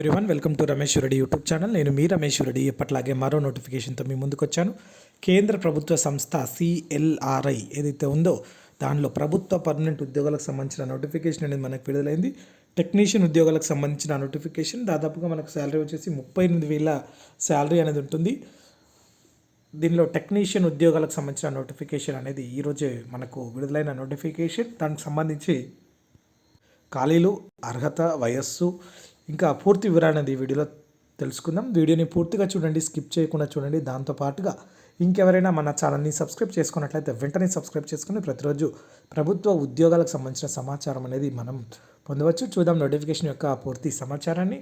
Everyone welcome to Ramesh Reddy YouTube channel నేను మీ రమేష్ రెడ్డి ఎప్పట్లాగే మరో నోటిఫికేషన్తో మీ ముందుకు వచ్చాను. కేంద్ర ప్రభుత్వ సంస్థ సిఎల్ఆర్ఐ ఏదైతే ఉందో దానిలో ప్రభుత్వ పర్మనెంట్ ఉద్యోగాలకు సంబంధించిన నోటిఫికేషన్ అనేది మనకు విడుదలైంది. టెక్నీషియన్ ఉద్యోగాలకు సంబంధించిన నోటిఫికేషన్ దాదాపుగా మనకు శాలరీ వచ్చేసి ముప్పై ఎనిమిది వేల శాలరీ అనేది ఉంటుంది. దీనిలో టెక్నీషియన్ ఉద్యోగాలకు సంబంధించిన నోటిఫికేషన్ అనేది ఈరోజే మనకు విడుదలైన నోటిఫికేషన్ దానికి సంబంధించి ఖాళీలు అర్హత వయస్సు ఇంకా పూర్తి వివరాలను ఈ వీడియోలో తెలుసుకుందాం. వీడియోని పూర్తిగా చూడండి స్కిప్ చేయకుండా చూడండి. దాంతో పాటుగా ఇంకెవరైనా మన ఛానల్ని సబ్స్క్రైబ్ చేసుకున్నట్లయితే వెంటనే సబ్స్క్రైబ్ చేసుకుని ప్రతిరోజు ప్రభుత్వ ఉద్యోగాలకు సంబంధించిన సమాచారం అనేది మనం పొందవచ్చు. చూద్దాం నోటిఫికేషన్ యొక్క పూర్తి సమాచారాన్ని.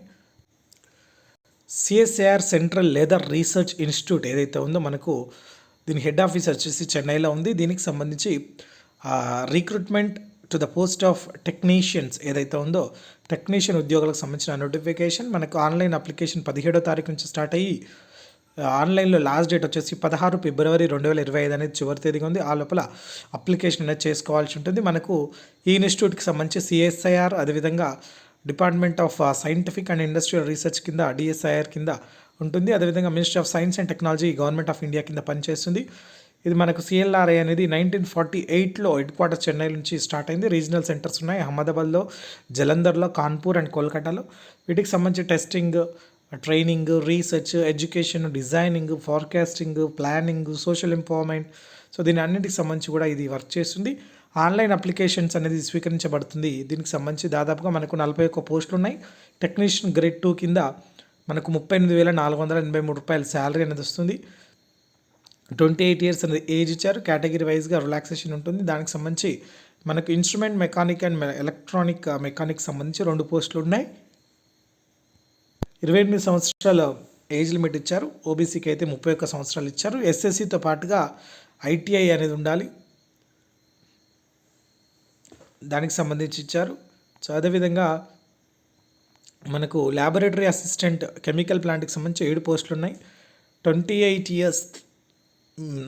CSAR central leather research institute ఏదైతే ఉందో మనకు దీని హెడ్ ఆఫీస్ వచ్చేసి చెన్నైలో ఉంది. దీనికి సంబంధించి recruitment to the post of technicians ఏదైతే ఉందో టెక్నీషియన్ ఉద్యోగాలకు సంబంధించిన నోటిఫికేషన్ మనకు ఆన్లైన్ అప్లికేషన్ పదిహేడో తారీఖు నుంచి స్టార్ట్ అయ్యి ఆన్లైన్లో లాస్ట్ డేట్ వచ్చేసి పదహారు ఫిబ్రవరి రెండు వేల ఇరవై ఐదు అనేది చివరి తేదీగా ఉంది. ఆ లోపల అప్లికేషన్ అనేది చేసుకోవాల్సి ఉంటుంది. మనకు ఈ ఇన్స్టిట్యూట్కి సంబంధించి సిఎస్ఐఆర్ అదేవిధంగా department of scientific and industrial research కింద డిఎస్ఐఆర్ కింద ఉంటుంది. అదేవిధంగా ministry of science and technology government of India కింద పనిచేస్తుంది. ఇది మనకు సిఎల్ఆర్ఐ అనేది నైన్టీన్ ఫార్టీ ఎయిట్లో హెడ్ క్వార్టర్ చెన్నై నుంచి స్టార్ట్ అయింది. రీజనల్ సెంటర్స్ ఉన్నాయి. అహ్మదాబాద్లో జలంధర్లో కాన్పూర్ అండ్ కోల్కతాలో. వీటికి సంబంధించి testing training research education designing forecasting planning social empowerment. So దీని అన్నింటికి సంబంధించి కూడా ఇది వర్క్ చేస్తుంది. ఆన్లైన్ అప్లికేషన్స్ అనేది స్వీకరించబడుతుంది. దీనికి సంబంధించి దాదాపుగా మనకు నలభై ఒక్క పోస్టులు ఉన్నాయి. టెక్నీషియన్ గ్రేడ్ టూ కింద మనకు ముప్పై ఎనిమిది వేల నాలుగు వందల ఎనభై మూడు రూపాయల శాలరీ అనేది వస్తుంది. ట్వంటీ ఎయిట్ ఇయర్స్ అనేది ఏజ్ ఇచ్చారు. కేటగిరీ వైజ్గా రిలాక్సేషన్ ఉంటుంది. దానికి సంబంధించి మనకు instrument mechanic and electronic mechanic సంబంధించి రెండు పోస్టులు ఉన్నాయి. ఇరవై ఎనిమిది సంవత్సరాల ఏజ్ లిమిట్ ఇచ్చారు. ఓబీసీకి అయితే ముప్పై ఒక్క సంవత్సరాలు ఇచ్చారు. ఎస్ఎస్సితో పాటుగా ఐటీఐ అనేది ఉండాలి. దానికి సంబంధించి ఇచ్చారు. సో అదేవిధంగా మనకు ల్యాబొరేటరీ అసిస్టెంట్ కెమికల్ ప్లాంట్కి సంబంధించి ఏడు పోస్టులు ఉన్నాయి. ట్వంటీ ఎయిట్ ఇయర్స్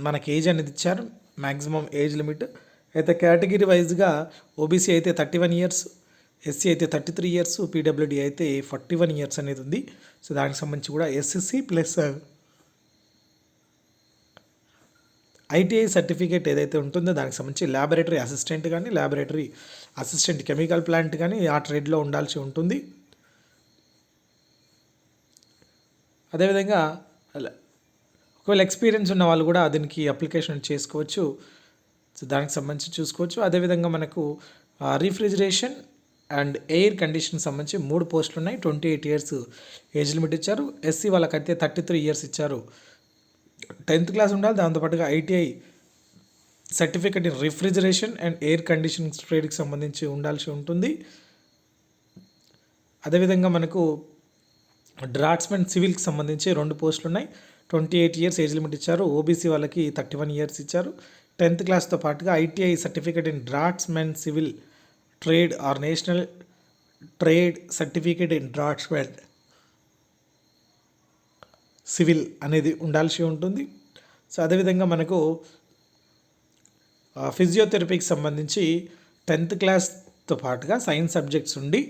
మనకి ఏజ్ అనేది ఇచ్చారు. మ్యాక్సిమం ఏజ్ లిమిట్ అయితే కేటగిరీ వైజ్గా ఓబీసీ అయితే థర్టీ వన్ ఇయర్స్ ఎస్సీ అయితే థర్టీ త్రీ ఇయర్స్ పీడబ్ల్యూడి అయితే ఫార్టీ వన్ ఇయర్స్ అనేది ఉంది. సో దానికి సంబంధించి కూడా ఎస్ఎస్సి ప్లస్ ఐటీఐ సర్టిఫికేట్ ఏదైతే ఉంటుందో దానికి సంబంధించి ల్యాబొరేటరీ అసిస్టెంట్ కానీ ల్యాబొరేటరీ అసిస్టెంట్ కెమికల్ ప్లాంట్ కానీ ఆ ట్రేడ్లో ఉండాల్సి ఉంటుంది. అదేవిధంగా ఒకవేళ ఎక్స్పీరియన్స్ ఉన్న వాళ్ళు కూడా దీనికి అప్లికేషన్ చేసుకోవచ్చు. సో దానికి సంబంధించి చూసుకోవచ్చు. అదేవిధంగా మనకు రిఫ్రిజిరేషన్ అండ్ ఎయిర్ కండిషన్ సంబంధించి మూడు పోస్టులు ఉన్నాయి. Twenty eight years age limit ఇచ్చారు. ఎస్సీ వాళ్ళకైతే థర్టీ త్రీ ఇయర్స్ ఇచ్చారు. టెన్త్ క్లాస్ ఉండాలి. దాంతోపాటుగా ITI certificate in refrigeration and air condition ట్రేడ్కి సంబంధించి ఉండాల్సి ఉంటుంది. అదేవిధంగా మనకు డ్రాట్స్మెన్ సివిల్కి సంబంధించి రెండు పోస్టులు ఉన్నాయి. Twenty eight years age limit ఇచ్చారు. ఓబీసీ వాళ్ళకి థర్టీ వన్ ఇయర్స్ ఇచ్చారు. టెన్త్ క్లాస్తో పాటుగా ITI certificate in draughtsman civil trade or national trade certificate in draughtsman civil అనేది ఉండాల్సి ఉంటుంది. సో అదేవిధంగా మనకు ఫిజియోథెరపీకి సంబంధించి టెన్త్ క్లాస్తో పాటుగా సైన్స్ సబ్జెక్ట్స్ ఉండి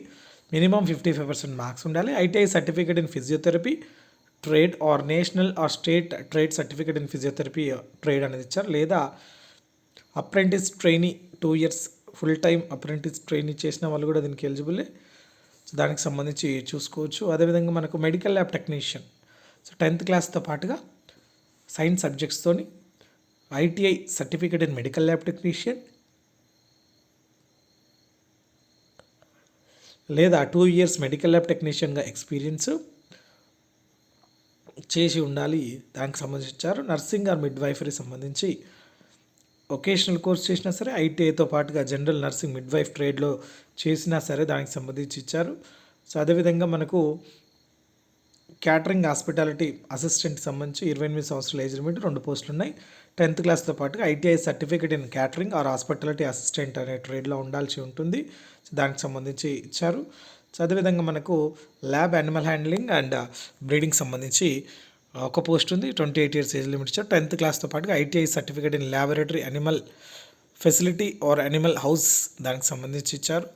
minimum fifty five percent marks ఉండాలి. ITI certificate in physiotherapy trade or national or state trade certificate in physiotherapy trade అనేది ఇచ్చారు. లేదా apprentice trainee two years full time apprentice trainee చేసిన వాళ్ళు కూడా దీనికి ఎలిజిబులే. సో దానికి సంబంధించి చూసుకోవచ్చు. అదేవిధంగా మనకు medical lab technician. So tenth క్లాస్తో పాటుగా science సబ్జెక్ట్స్తోని ITI certificate in medical lab technician. లేదా టూ ఇయర్స్ మెడికల్ ల్యాబ్ టెక్నీషియన్గా ఎక్స్పీరియన్స్. చేసి ఉండాలి. దానికి సంబంధించారు నర్సింగ్ ఆర్ మిడ్వైఫరీ సంబంధించి ఒకేషనల్ కోర్స్ చేసినా సరే ఐటీఐతో పాటుగా జనరల్ నర్సింగ్ మిడ్వైఫ్ ట్రేడ్లో చేసినా సరే దానికి సంబంధించి ఇచ్చారు. సో అదేవిధంగా మనకు క్యాటరింగ్ హాస్పిటాలిటీ అసిస్టెంట్ సంబంధించి ఇరవై ఎనిమిది సంవత్సరాల ఏజ్ లిమిట్ రెండు పోస్టులు ఉన్నాయి. టెన్త్ క్లాస్తో పాటుగా ITI certificate in catering or hospitality assistant అనే ట్రేడ్లో ఉండాల్సి ఉంటుంది. సో దానికి సంబంధించి ఇచ్చారు. సో అదేవిధంగా మనకు lab animal handling and breeding సంబంధించి ఒక పోస్ట్ ఉంది. Twenty eight years age limit ఇచ్చారు. టెన్త్ క్లాస్తో పాటుగా ITI certificate in laboratory animal facility or animal house దానికి సంబంధించి ఇచ్చారు.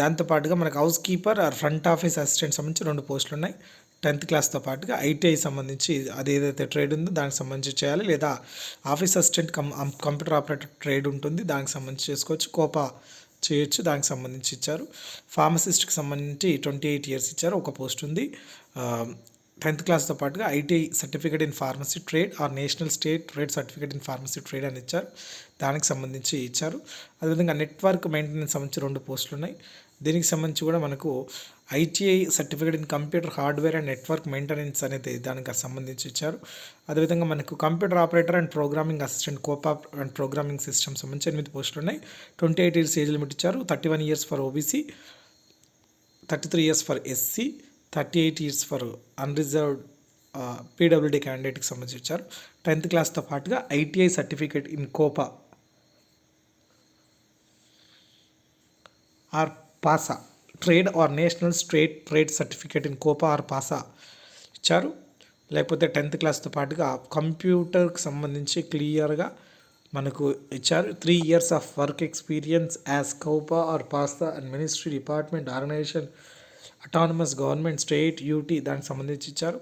దాంతోపాటుగా మనకు housekeeper or front office assistant సంబంధించి రెండు పోస్టులు ఉన్నాయి. టెన్త్ క్లాస్తో పాటుగా ఐటీఐ సంబంధించి అది ఏదైతే ట్రేడ్ ఉందో దానికి సంబంధించి చేయాలి. లేదా office assistant cum computer operator trade ఉంటుంది. దానికి సంబంధించి చేసుకోవచ్చు. కోపా చేయొచ్చు. దానికి సంబంధించి ఇచ్చారు. ఫార్మసిస్ట్కి సంబంధించి ట్వంటీ ఎయిట్ ఇయర్స్ ఇచ్చారు. ఒక పోస్ట్ ఉంది. టెన్త్ క్లాస్తో పాటుగా ITI certificate in pharmacy trade or national state trade certificate in pharmacy trade అని ఇచ్చారు. దానికి సంబంధించి ఇచ్చారు. అదేవిధంగా నెట్వర్క్ మెయింటెనెన్స్ సంబంధించి రెండు పోస్టులు ఉన్నాయి. దీనికి సంబంధించి కూడా మనకు ITI certificate in computer hardware and network maintenance అనేది దానికి సంబంధించి ఇచ్చారు. అదేవిధంగా మనకు computer operator and programming assistant COPA and programming system సంబంధించి ఎనిమిది పోస్టులు ఉన్నాయి. Twenty eight years age limit ఇచ్చారు. Thirty one years for OBC thirty three years for SC thirty eight years for unreserved PWD క్యాండిడేట్కి సంబంధించి ఇచ్చారు. టెన్త్ క్లాస్తో పాటుగా ITI certificate in COPA or PASAA. Trade or national state trade certificate in COPA or PASAA ఇచ్చారు. లేకపోతే tenth క్లాస్తో పాటుగా కంప్యూటర్కి సంబంధించి క్లియర్గా మనకు ఇచ్చారు. Three years of work experience as COPA or PASAA and ministry department organisation autonomous government state UT దానికి సంబంధించి ఇచ్చారు.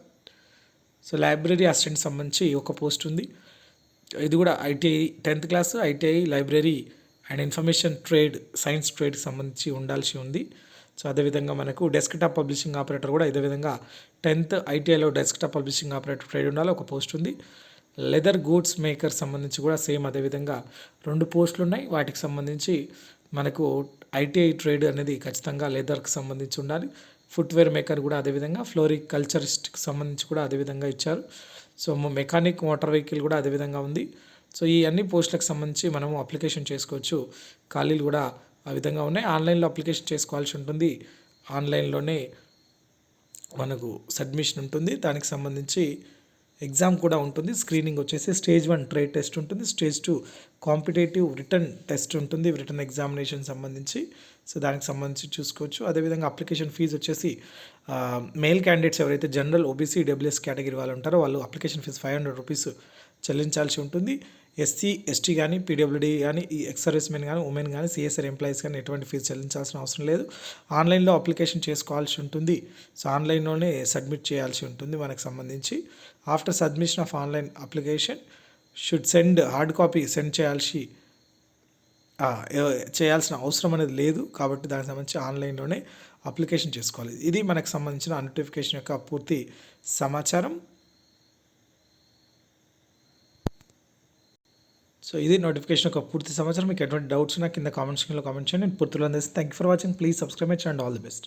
సో లైబ్రరీ అసిస్టెంట్ సంబంధించి ఒక పోస్ట్ ఉంది. ఇది కూడా ITI tenth class ITI library and information trade science ట్రేడ్కి సంబంధించి ఉండాల్సి ఉంది. సో అదేవిధంగా మనకు డెస్క్టాప్ పబ్లిషింగ్ ఆపరేటర్ కూడా ఇదే విధంగా టెన్త్ ఐటీఐలో డెస్క్టాప్ పబ్లిషింగ్ ఆపరేటర్ ట్రేడ్ ఉండాలి. ఒక పోస్ట్ ఉంది. లెదర్ గూడ్స్ మేకర్ సంబంధించి కూడా సేమ్ అదేవిధంగా రెండు పోస్టులు ఉన్నాయి. వాటికి సంబంధించి మనకు ఐటీఐ ట్రేడ్ అనేది ఖచ్చితంగా లెదర్కి సంబంధించి ఉండాలి. ఫుట్వేర్ మేకర్ కూడా అదేవిధంగా ఫ్లోరిక్ కల్చరిస్ట్కి సంబంధించి కూడా అదేవిధంగా ఇచ్చారు. సో మెకానిక్ మోటార్ వెహికల్ కూడా అదేవిధంగా ఉంది. సో ఈ అన్ని పోస్టులకు సంబంధించి మనము అప్లికేషన్ చేసుకోవచ్చు. ఖాళీలు కూడా ఆ విధంగా ఉన్నాయి. ఆన్లైన్లో అప్లికేషన్ చేసుకోవాల్సి ఉంటుంది. ఆన్లైన్లోనే మనకు సబ్మిషన్ ఉంటుంది. దానికి సంబంధించి ఎగ్జామ్ కూడా ఉంటుంది. స్క్రీనింగ్ వచ్చేసి స్టేజ్ వన్ ట్రేడ్ టెస్ట్ ఉంటుంది. Stage two competitive written test ఉంటుంది. రిటర్న్ ఎగ్జామినేషన్ సంబంధించి. సో దానికి సంబంధించి చూసుకోవచ్చు. అదేవిధంగా అప్లికేషన్ ఫీజు వచ్చేసి మేల్ క్యాండిడేట్స్ ఎవరైతే జనరల్ ఓబీసీ డబ్ల్యూఎస్ కేటగిరీ వాళ్ళు ఉంటారో వాళ్ళు application fee five hundred rupees చెల్లించాల్సి ఉంటుంది. ఎస్సీ ఎస్టీ కానీ పీడబ్ల్యూడీ కానీ ఈ ఎక్స్ కానీ ఉమెన్ కానీ సిఎస్ఆర్ ఎంప్లాయీస్ కానీ ఎటువంటి ఫీజు చెల్లించాల్సిన అవసరం లేదు. ఆన్లైన్లో అప్లికేషన్ చేసుకోవాల్సి ఉంటుంది. సో ఆన్లైన్లోనే సబ్మిట్ చేయాల్సి ఉంటుంది మనకు సంబంధించి. After submission of online application should send hard copy send చేయాల్సి చేయాల్సిన అవసరం అనేది లేదు. కాబట్టి దానికి సంబంధించి ఆన్లైన్లోనే అప్లికేషన్ చేసుకోవాలి. ఇది మనకు సంబంధించిన నోటిఫికేషన్ యొక్క పూర్తి సమాచారం. సో ఇది నోటిఫికేషన్ యొక్క పూర్తి సమాచారం. మీకు ఎటువంటి డౌట్స్ ఉన్నా కింద కామెంట్ సెక్షన్లో కామెంట్ చేయండి. నేను పూర్తిలో అందిస్తాను. Thank you for watching please subscribe చేయండి ఆల్ ది బెస్ట్